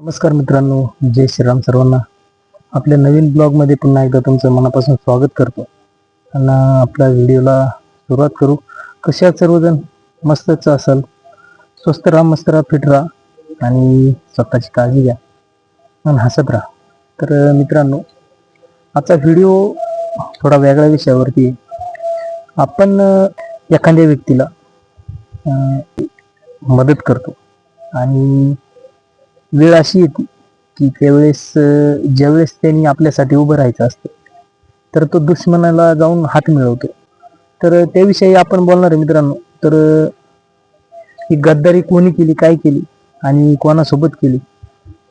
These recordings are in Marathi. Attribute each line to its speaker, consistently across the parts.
Speaker 1: नमस्कार मित्रांनो जय श्रीराम सर्वांना. आपल्या नवीन ब्लॉगमध्ये पुन्हा एकदा तुमचं मनापासून स्वागत करतो. आणि आपल्या व्हिडिओला सुरुवात करू. कशा सर्वजण? मस्तच असाल. स्वस्त राहा मस्त राहा फिट राहा. आणि स्वतःची काळजी घ्या. आणि हसत राहा. तर मित्रांनो आजचा व्हिडिओ थोडा वेगळ्या विषयावरती आपण एखाद्या व्यक्तीला मदत करतो. आणि वेळ अशी येते की त्यावेळेस ज्यावेळेस त्यांनी आपल्यासाठी उभं राहायचं असतं तर तो दुश्मनाला जाऊन हात मिळवतो. तर त्याविषयी आपण बोलणार आहे मित्रांनो. तर ही गद्दारी कोणी केली काय केली आणि कोणासोबत केली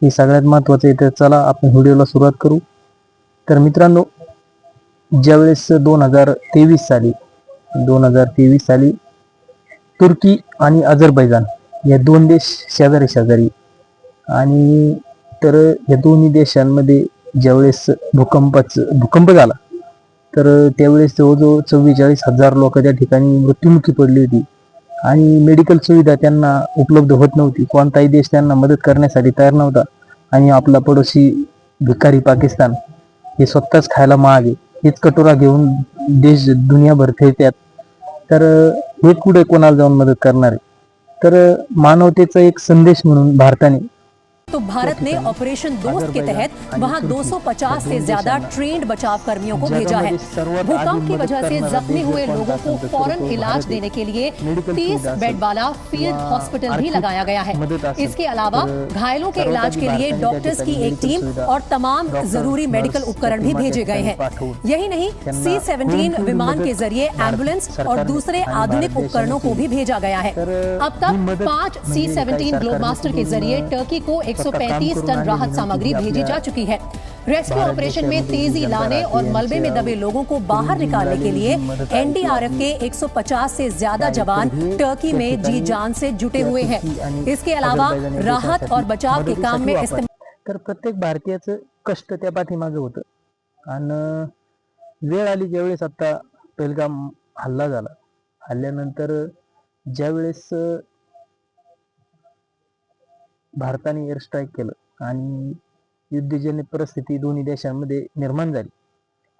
Speaker 1: हे सगळ्यात महत्वाचं आहे. तर चला आपण व्हिडिओला सुरुवात करू. तर मित्रांनो ज्यावेळेस दोन हजार तेवीस साली दोन हजार तेवीस साली तुर्की आणि अझरबैजान या दोन देश शेजारी शेजारी आणि तर या दोन्ही देशांमध्ये ज्यावेळेस भूकंपाचं भूकंप झाला तर त्यावेळेस जवळजवळ चव्वेचाळीस हजार लोक त्या ठिकाणी मृत्युमुखी पडली होती. आणि मेडिकल सुविधा त्यांना उपलब्ध होत नव्हती. कोणताही देश त्यांना मदत करण्यासाठी तयार नव्हता. आणि आपला पडोशी भिकारी पाकिस्तान हे स्वतःच खायला महाग आहे. हेच कटोरा घेऊन देश दुनियाभर फिरतात. तर हे कुठे कोणाला जाऊन मदत करणार आहे? तर मानवतेचा एक संदेश म्हणून भारताने
Speaker 2: तो भारत ने ऑपरेशन दोस्त के तहत वहाँ 250 से ज़्यादा ट्रेंड बचाव कर्मियों को भेजा है। भूकंप की वजह से जख्मी हुए लोगों को फ़ौरन इलाज देने के लिए 30 बेड वाला फ़ील्ड हॉस्पिटल भी लगाया गया है। इसके अलावा घायलों के इलाज के लिए डॉक्टर्स की एक टीम और तमाम ज़रूरी मेडिकल उपकरण भी भेजे गए हैं। यही नहीं सी सेवनटीन विमान के ज़रिए एंबुलेंस और दूसरे आधुनिक उपकरणों को भी भेजा गया है। अब तक पाँच सी सेवनटीन ग्लोबमास्टर के ज़रिए टर्की को 135 टन राहत सामग्री भेजी जा चुकी है। रेस्क्यू ऑपरेशन में तेज़ी लाने और मलबे में दबे लोगों को बाहर निकालने के लिए एनडीआरएफ के 150 से ज़्यादा जवान टर्की में जी जान से जुटे हुए हैं। इसके अलावा राहत और बचाव के काम में इस्तेमाल
Speaker 1: तर प्रत्येक भारतीयाचं कष्ट त्या पाठीमागं होतं. आणि वेळ आली ज्यावेळेस आता पेलगाम हल्ला झाला. हल्ल्यानंतर ज्यावेळेस अं, भारताने एअर स्ट्राईक केलं आणि युद्धजन्य परिस्थिती दोन्ही देशांमध्ये निर्माण झाली.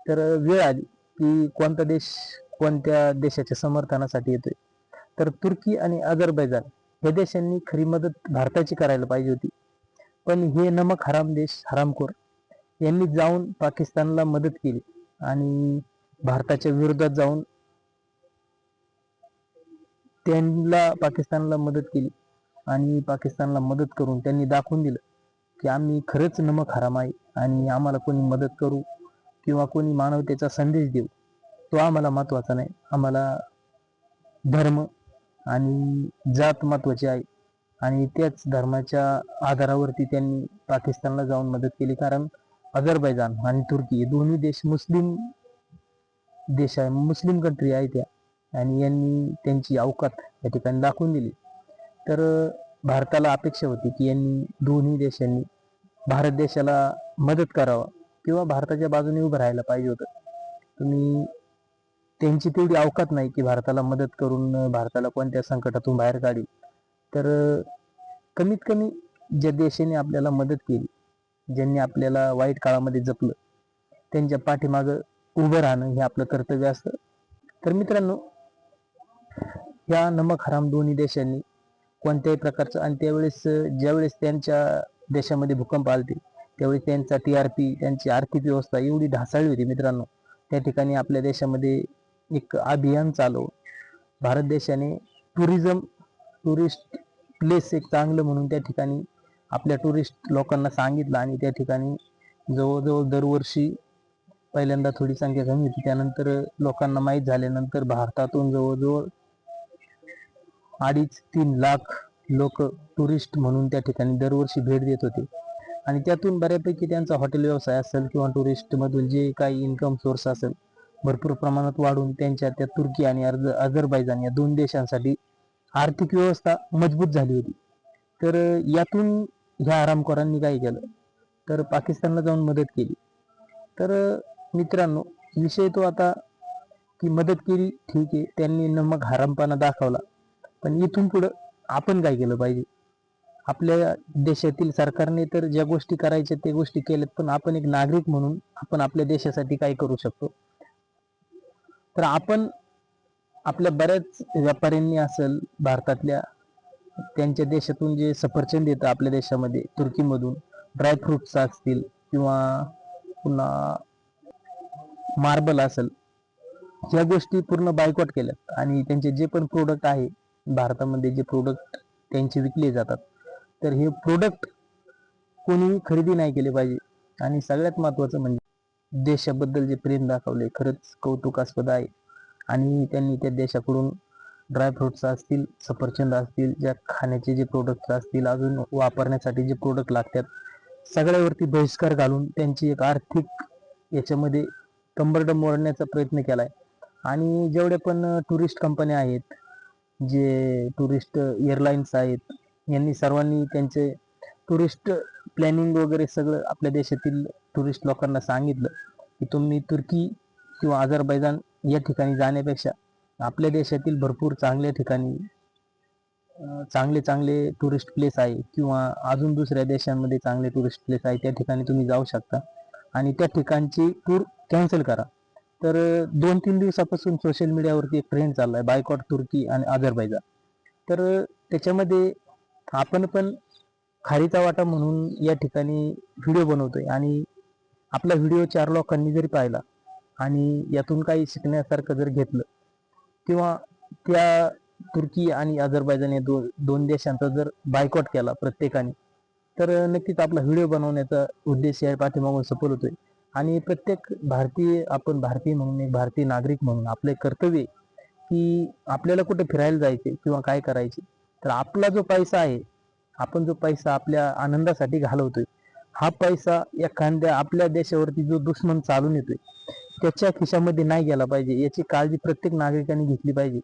Speaker 1: तर वेळ आली की कोणता देश कोणत्या देशाच्या समर्थनासाठी येतोय? तर तुर्की आणि अझरबैजान या देशांनी खरी मदत भारताची करायला पाहिजे होती. पण हे नमक हराम देश हरामखोर यांनी जाऊन पाकिस्तानला मदत केली आणि भारताच्या विरोधात जाऊन त्यांना पाकिस्तानला मदत केली. आणि पाकिस्तानला मदत करून त्यांनी दाखवून दिलं की आम्ही खरंच नमक हराम आहे आणि आम्हाला कोणी मदत करू किंवा कोणी मानवतेचा संदेश देऊ तो आम्हाला महत्त्वाचा नाही. आम्हाला धर्म आणि जात महत्त्वाची आहे आणि त्याच धर्माच्या आधारावरती त्यांनी पाकिस्तानला जाऊन मदत केली. कारण अझरबैजान आणि तुर्की हे दोन्ही देश मुस्लिम देश आहे मुस्लिम कंट्री आहे त्या. आणि यांनी त्यांची अवकात या ठिकाणी दाखवून दिली. तर भारताला अपेक्षा होती की यांनी दोन्ही देशांनी भारत देशाला मदत करावं किंवा भारताच्या बाजूने उभं राहायला पाहिजे होतं. तुम्ही त्यांची तेवढी अवकात नाही की भारताला मदत करून भारताला कोणत्या संकटातून बाहेर काढी. तर कमीत कमी ज्या देशाने आपल्याला मदत केली ज्यांनी आपल्याला वाईट काळामध्ये जपलं त्यांच्या पाठीमागं उभं राहणं हे आपलं कर्तव्य असतं. तर मित्रांनो या नमक हराम दोन्ही देशांनी कोणत्याही प्रकारचं. आणि त्यावेळेस ज्यावेळेस त्यांच्या देशामध्ये भूकंप आलते त्यावेळेस त्यांचा टी आर पी त्यांची आर्थिक व्यवस्था एवढी ढासाळली होती मित्रांनो. त्या ठिकाणी आपल्या देशामध्ये एक अभियान चालव भारत देशाने टुरिझम टुरिस्ट प्लेस एक चांगलं म्हणून त्या ठिकाणी आपल्या टुरिस्ट लोकांना सांगितलं आणि त्या ठिकाणी जवळजवळ दरवर्षी पहिल्यांदा थोडी संख्या कमी होती. त्यानंतर लोकांना माहीत झाल्यानंतर भारतातून जवळजवळ अडीच तीन लाख लोक टुरिस्ट म्हणून त्या ठिकाणी दरवर्षी भेट देत होते. आणि त्यातून बऱ्यापैकी त्यांचा हॉटेल व्यवसाय असेल किंवा टुरिस्टमधून जे काही इन्कम सोर्स असेल भरपूर प्रमाणात वाढून त्यांच्या त्या तुर्की आणि अर्ज अझरबैजान या दोन देशांसाठी आर्थिक व्यवस्था मजबूत झाली होती. तर यातून ह्या आरामखोरांनी काय केलं? तर पाकिस्तानला जाऊन मदत केली. तर मित्रांनो विषय तो आता की मदत केली ठीक आहे. त्यांनी नमक हरामपणा दाखवला. पण इथून पुढं आपण काय केलं पाहिजे? आपल्या देशातील सरकारने तर ज्या गोष्टी करायच्या त्या गोष्टी केल्यात पण आपण एक नागरिक म्हणून आपण आपल्या देशासाठी काय करू शकतो? तर आपण आपल्या बऱ्याच व्यापाऱ्यांनी असेल भारतातल्या त्यांच्या देशातून जे सफरचंद येतं आपल्या देशामध्ये तुर्कीमधून ड्रायफ्रुट्स असतील किंवा पुन्हा मार्बल असेल या गोष्टी पूर्ण बायकॉट केल्यात. आणि त्यांचे जे पण प्रोडक्ट आहे भारतामध्ये जे प्रोडक्ट त्यांचे विकले जातात. तर हे प्रोडक्ट कोणीही खरेदी नाही केले पाहिजे. आणि सगळ्यात महत्त्वाचं म्हणजे देशाबद्दल जे प्रेम दाखवले खरंच कौतुकास्पद आहे. आणि त्यांनी त्या देशाकडून ड्रायफ्रुट्स असतील सफरचंद असतील ज्या खाण्याचे जे प्रोडक्ट असतील अजून वापरण्यासाठी जे प्रोडक्ट लागतात सगळ्यावरती बहिष्कार घालून त्यांची एक आर्थिक याच्यामध्ये कंबरडम मोडण्याचा प्रयत्न केला आहे आणि जेवढे पण टुरिस्ट कंपन्या आहेत जे टुरिस्ट एअरलाईन्स आहेत यांनी सर्वांनी त्यांचे टुरिस्ट प्लॅनिंग वगैरे सगळं आपल्या देशातील टुरिस्ट लोकांना सांगितलं की तुम्ही तुर्की किंवा अझरबैजान या ठिकाणी जाण्यापेक्षा आपल्या देशातील भरपूर चांगल्या ठिकाणी चांगले चांगले टुरिस्ट प्लेस आहे किंवा अजून दुसऱ्या देशांमध्ये चांगले टुरिस्ट प्लेस आहे त्या ठिकाणी तुम्ही जाऊ शकता आणि त्या ठिकाणची टूर कॅन्सल करा. तर दोन तीन दिवसापासून सोशल मीडियावरती एक ट्रेंड चाललाय बायकॉट तुर्की आणि अझरबैजान तर त्याच्यामध्ये आपण पण खारीचा वाटा म्हणून या ठिकाणी व्हिडिओ बनवतोय. आणि आपला व्हिडिओ चार लोकांनी जरी पाहिला आणि यातून काही शिकण्यासारखं जर घेतलं किंवा त्या तुर्की आणि अझरबैजान या दोन दोन देशांचा जर बायकॉट केला प्रत्येकाने तर नक्कीच आपला व्हिडिओ बनवण्याचा उद्देश या पाठीमागून सफल होतोय. आणि प्रत्येक भारतीय आपण भारतीय म्हणून एक भारतीय नागरिक म्हणून आपले कर्तव्य की आपल्याला कुठे फिरायला जायचे किंवा काय करायचे. तर आपला जो पैसा आहे आपण जो पैसा आपल्या आनंदासाठी घालवतोय हा पैसा एखाद्या आपल्या देशावरती जो दुश्मन चालून येतोय त्याच्या खिशामध्ये नाही गेला पाहिजे. याची काळजी प्रत्येक नागरिकाने घेतली पाहिजे.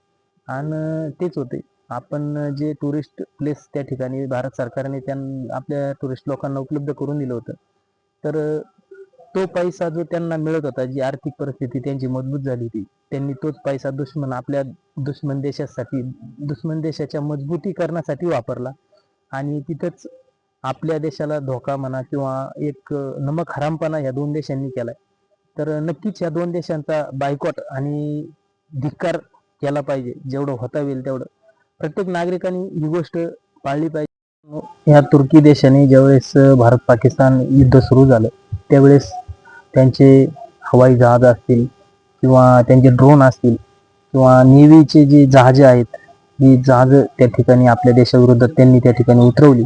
Speaker 1: आणि तेच होते आपण जे टुरिस्ट प्लेस त्या ठिकाणी भारत सरकारने त्यां आपल्या टुरिस्ट लोकांना उपलब्ध करून दिलं होतं. तर तो पैसा जो त्यांना मिळत होता जी आर्थिक परिस्थिती त्यांची मजबूत झाली होती त्यांनी तोच पैसा दुश्मन आपल्या दुश्मन देशासाठी दुश्मन देशाच्या मजबूतीकरणासाठी वापरला. आणि तिथंच आपल्या देशाला धोका म्हणा किंवा एक नमक हरामपणा या दोन देशांनी केलाय. तर नक्कीच या दोन देशांचा बायकॉट आणि धिक्कार केला पाहिजे. जेवढं होता येईल तेवढं. प्रत्येक नागरिकांनी ही गोष्ट पाळली पाहिजे. या तुर्की देशाने ज्यावेळेस भारत पाकिस्तान युद्ध सुरू झालं त्यावेळेस त्यांचे हवाई जहाज असतील किंवा त्यांचे ड्रोन असतील किंवा नेव्हीचे जे जहाजे आहेत ही जहाज त्या ठिकाणी आपल्या देशाविरुद्ध त्यांनी त्या ठिकाणी उतरवली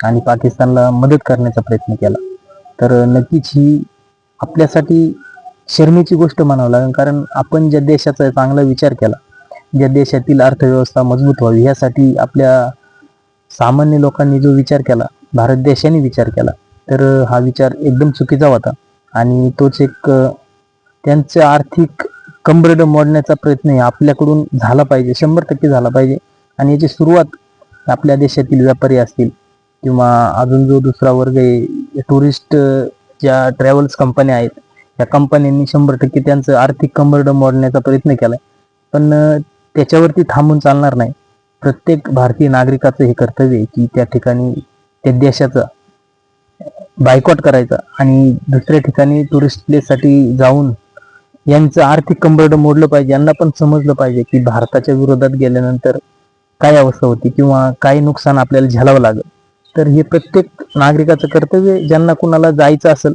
Speaker 1: आणि पाकिस्तानला मदत करण्याचा प्रयत्न केला. तर नक्कीच ही आपल्यासाठी शर्मेची गोष्ट म्हणावं लागेल कारण आपण ज्या देशाचा चांगला विचार केला ज्या देशातील अर्थव्यवस्था मजबूत व्हावी यासाठी आपल्या सामान्य लोकांनी जो विचार केला भारत देशाने विचार केला तर हा विचार एकदम चुकीचा होता. आणि तोच एक त्यांचे त्यांचं आर्थिक कंबरड मोडण्याचा प्रयत्न आपल्याकडून झाला पाहिजे शंभर टक्के झाला पाहिजे. आणि याची सुरुवात आपल्या देशातील व्यापारी असतील किंवा अजून जो दुसरा वर्ग आहे टुरिस्ट ज्या ट्रॅव्हल्स कंपन्या आहेत त्या कंपन्यांनी शंभर टक्के त्यांचं आर्थिक कंबरड मोडण्याचा प्रयत्न केलाय. पण त्याच्यावरती थांबून चालणार नाही. प्रत्येक भारतीय नागरिकाचं हे कर्तव्य आहे की त्या ठिकाणी त्या देशाचा बायकॉट करायचा आणि दुसऱ्या ठिकाणी टुरिस्ट प्लेससाठी जाऊन यांचं आर्थिक कंबरडं मोडलं पाहिजे यांना पण समजलं पाहिजे की भारताच्या विरोधात गेल्यानंतर काय अवस्था होती किंवा काय नुकसान आपल्याला झेलावं लागेल. तर हे प्रत्येक नागरिकाचं कर्तव्य ज्यांना कुणाला जायचं असेल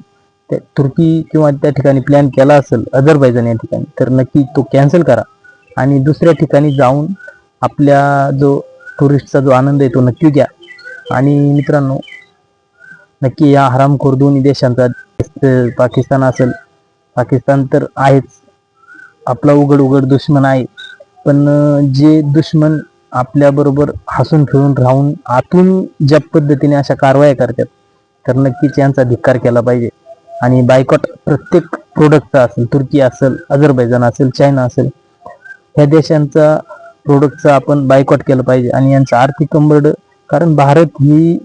Speaker 1: त्या तुर्की किंवा त्या ठिकाणी प्लॅन केला असेल अझरबैजान या ठिकाणी तर नक्की तो कॅन्सल करा. आणि दुसऱ्या ठिकाणी जाऊन आपल्या जो टुरिस्टचा जो आनंद आहे तो नक्की घ्या. आणि मित्रांनो नक्की या हरामखोर दोन्ही देशांचा पाकिस्तान असेल पाकिस्तान तर आहेच. आपला उघड उघड दुश्मन आहे. पण जे दुश्मन आपल्याबरोबर हसून खेळून राहून आतून ज्या पद्धतीने अशा कारवाया करतात तर नक्कीच यांचा धिक्कार केला पाहिजे. आणि बायकॉट प्रत्येक प्रोडक्टचा असेल तुर्की असेल अझरबैजान असेल चायना असेल ह्या देशांचा प्रोडक्टचा आपण बायकॉट केलं पाहिजे. आणि यांचं आर्थिक कंबरड कारण भारत ही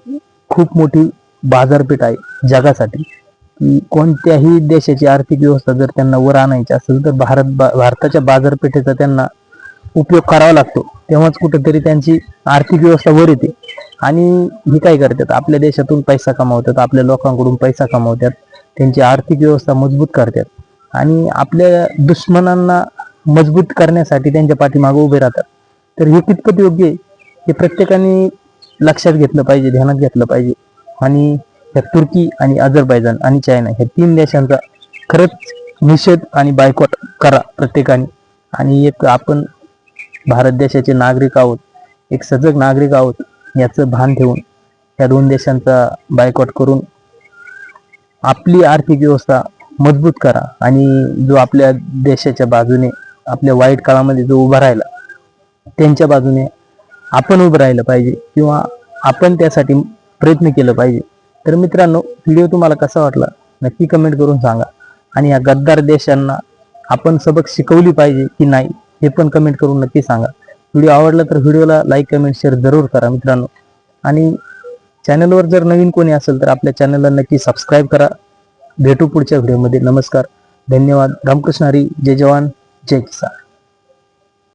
Speaker 1: खूप मोठी बाजारपेठ आहे जगासाठी की कोणत्याही देशाची आर्थिक व्यवस्था जर त्यांना वर आणायची असेल तर भारत बा- भारताच्या बाजारपेठेचा त्यांना उपयोग करावा लागतो. तेव्हाच कुठेतरी त्यांची आर्थिक व्यवस्था वर येते. आणि हे काय करतात? आपल्या देशातून पैसा कमावतात आपल्या लोकांकडून पैसा कमावतात त्यांची आर्थिक व्यवस्था मजबूत करतात. आणि आपल्या दुश्मनांना मजबूत करण्यासाठी त्यांच्या पाठीमागे उभे राहतात. तर हे कितपत योग्य आहे? हे प्रत्येकाने लक्षात घेतलं पाहिजे ध्यानात घेतलं पाहिजे. आणि ह्या तुर्की आणि अझरबैजान आणि चायना ह्या तीन देशांचा खरंच निषेध आणि बायकॉट करा प्रत्येकाने. आणि एक आपण भारत देशाचे नागरिक आहोत एक सजग नागरिक आहोत याचं भान ठेवून या दोन देशांचा बायकॉट करून आपली आर्थिक व्यवस्था मजबूत करा आणि जो आपल्या देशाच्या बाजूने आपल्या वाईट काळामध्ये जो उभा राहिला त्यांच्या बाजूने आपण उभं राहिलं पाहिजे किंवा आपण त्यासाठी प्रयत्न केलं पाहिजे. तर मित्रांनो व्हिडिओ तुम्हाला कसा वाटला? नक्की कमेंट करून सांगा. आणि या गद्दार देशांना आपण सबक शिकवली पाहिजे की नाही हे पण कमेंट करून नक्की सांगा. व्हिडिओ आवडला तर व्हिडिओला लाईक कमेंट शेअर जरूर करा मित्रांनो. आणि चॅनलवर जर नवीन कोणी असेल तर आपल्या चॅनलला नक्की सबस्क्राईब करा. भेटू पुढच्या व्हिडिओमध्ये नमस्कार. धन्यवाद. रामकृष्ण हरी. जय जवान. जय किसान.